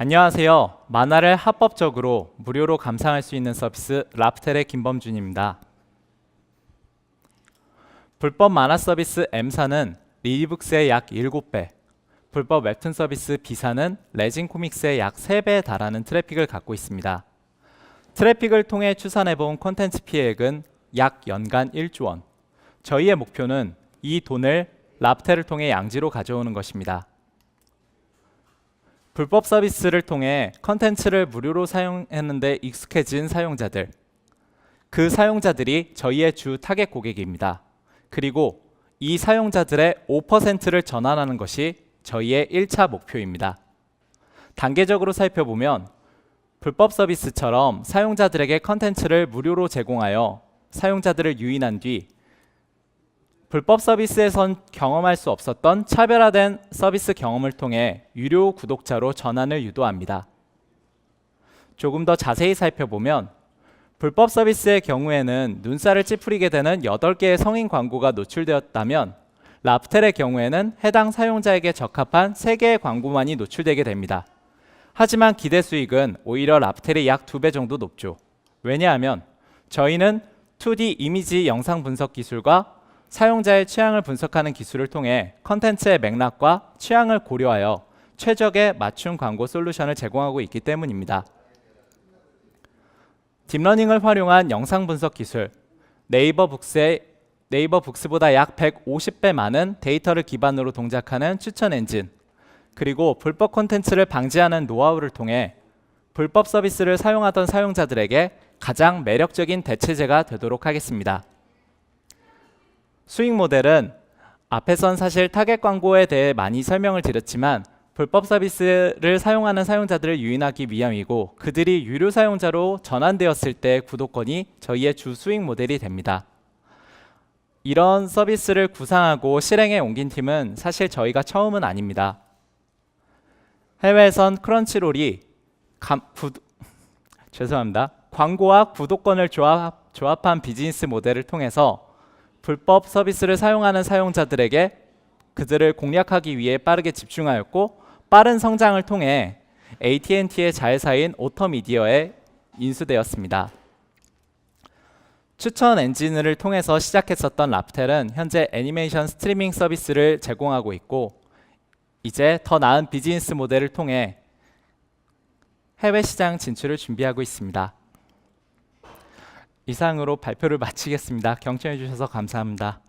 안녕하세요. 만화를 합법적으로 무료로 감상할 수 있는 서비스 랍텔의 김범준입니다. 불법 만화 서비스 M사는 리디북스의 약 7배, 불법 웹툰 서비스 B사는 레진 코믹스의 약 3배에 달하는 트래픽을 갖고 있습니다. 트래픽을 통해 추산해본 콘텐츠 피해액은 약 연간 1조 원. 저희의 목표는 이 돈을 랍텔을 통해 양지로 가져오는 것입니다. 불법 서비스를 통해 컨텐츠를 무료로 사용했는데 익숙해진 사용자들. 그 사용자들이 저희의 주 타겟 고객입니다. 그리고 이 사용자들의 5%를 전환하는 것이 저희의 1차 목표입니다. 단계적으로 살펴보면 불법 서비스처럼 사용자들에게 컨텐츠를 무료로 제공하여 사용자들을 유인한 뒤 불법 서비스에선 경험할 수 없었던 차별화된 서비스 경험을 통해 유료 구독자로 전환을 유도합니다. 조금 더 자세히 살펴보면 불법 서비스의 경우에는 눈살을 찌푸리게 되는 8개의 성인 광고가 노출되었다면 랍텔의 경우에는 해당 사용자에게 적합한 3개의 광고만이 노출되게 됩니다. 하지만 기대 수익은 오히려 랍텔이 약 2배 정도 높죠. 왜냐하면 저희는 2D 이미지 영상 분석 기술과 사용자의 취향을 분석하는 기술을 통해 컨텐츠의 맥락과 취향을 고려하여 최적의 맞춤 광고 솔루션을 제공하고 있기 때문입니다. 딥러닝을 활용한 영상 분석 기술, 네이버 북스의 네이버 북스보다 약 150배 많은 데이터를 기반으로 동작하는 추천 엔진, 그리고 불법 콘텐츠를 방지하는 노하우를 통해 불법 서비스를 사용하던 사용자들에게 가장 매력적인 대체제가 되도록 하겠습니다. 수익 모델은 앞에선 사실 타겟 광고에 대해 많이 설명을 드렸지만 불법 서비스를 사용하는 사용자들을 유인하기 위함이고 그들이 유료 사용자로 전환되었을 때 구독권이 저희의 주 수익 모델이 됩니다. 이런 서비스를 구상하고 실행에 옮긴 팀은 사실 저희가 처음은 아닙니다. 해외에선 크런치롤이 감, 구, 죄송합니다. 광고와 구독권을 조합, 조합한 비즈니스 모델을 통해서 불법 서비스를 사용하는 사용자들에게 그들을 공략하기 위해 빠르게 집중하였고 빠른 성장을 통해 AT&T의 자회사인 오터미디어에 인수되었습니다. 추천 엔진을 통해서 시작했었던 랍텔은 현재 애니메이션 스트리밍 서비스를 제공하고 있고 이제 더 나은 비즈니스 모델을 통해 해외 시장 진출을 준비하고 있습니다. 이상으로 발표를 마치겠습니다. 경청해 주셔서 감사합니다.